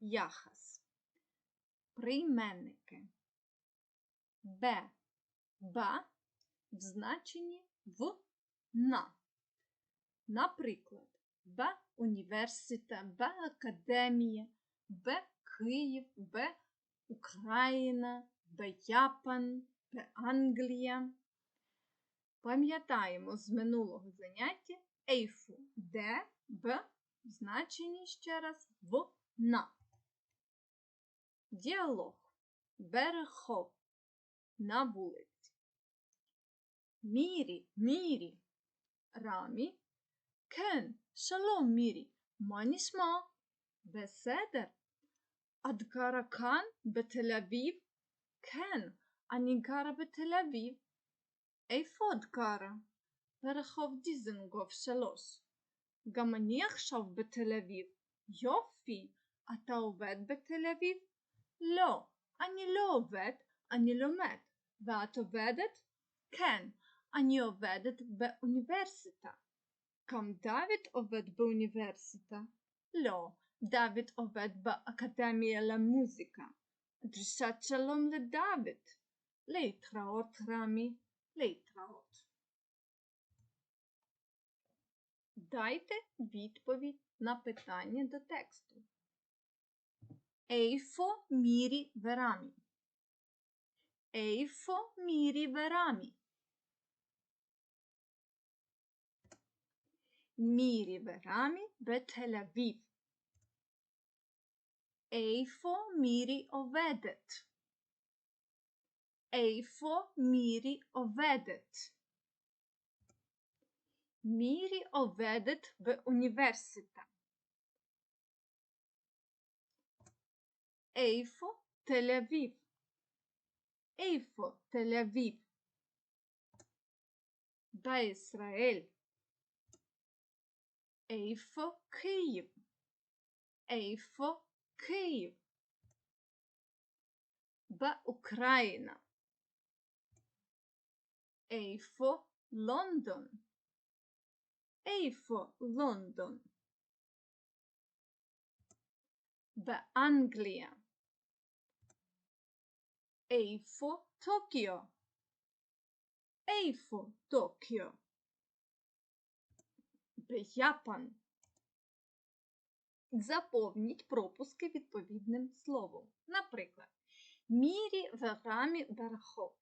яхас. Прийменники. Б. Ба в значенні в на. Наприклад, Б університет, Б академія, Б Київ, Б Україна, Б Япон, Б Англія. Пам'ятаємо з минулого заняття ейфу, де Б в значенні ще раз в на. Діалог. Берехов. На вулиці. Мірі, мірі. Рамі. Кен, шалом мірі. Манісма. Беседер. Адгаракан בתל-אביב? כן, אני גרה בתל אביב. איפה את גרה? ברחוב דיזנגוף 3. גם אני עכשיו בתל אביב. יופי, אתה עובד בתל אביב? לא, אני לא עובד, אני לומד. ואת עובדת? כן, אני עובדת באוניברסיטה. גם דוד עובד באוניברסיטה? לא, דוד עובד באקדמיה למוזיקה. דרישת שלום לדוד. להתראות רמי, להתראות. Дайте відповідь на питання до тексту. Ейфо мірі верамі. Ейфо мірі верамі. Мірі верамі бетель-Авів. Ейфо мірі оведет. Ейфо мірі оведет. Мірі оведет Eifo, Tel Aviv. Eifo, Tel Aviv. Ba-Israel. Eifo, Kyiv. Eifo, Kyiv. Ba-Ukraina. Eifo, London. Eifo, London. بأنجليا Anglia. for Tokyo A for Tokyo Japan Заповніть пропуски відповідним словом. Наприклад, Мірі вегамі берхо.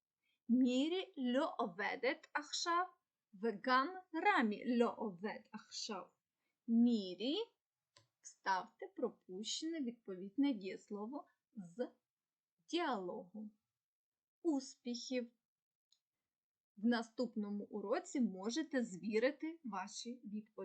Мірі льо оведет ахшав. Вегам рамі льо овед ахшав. Мірі вставте пропущене відповідне дієслово з діалогу. Успіхів! В наступному уроці можете звірити ваші відповіді.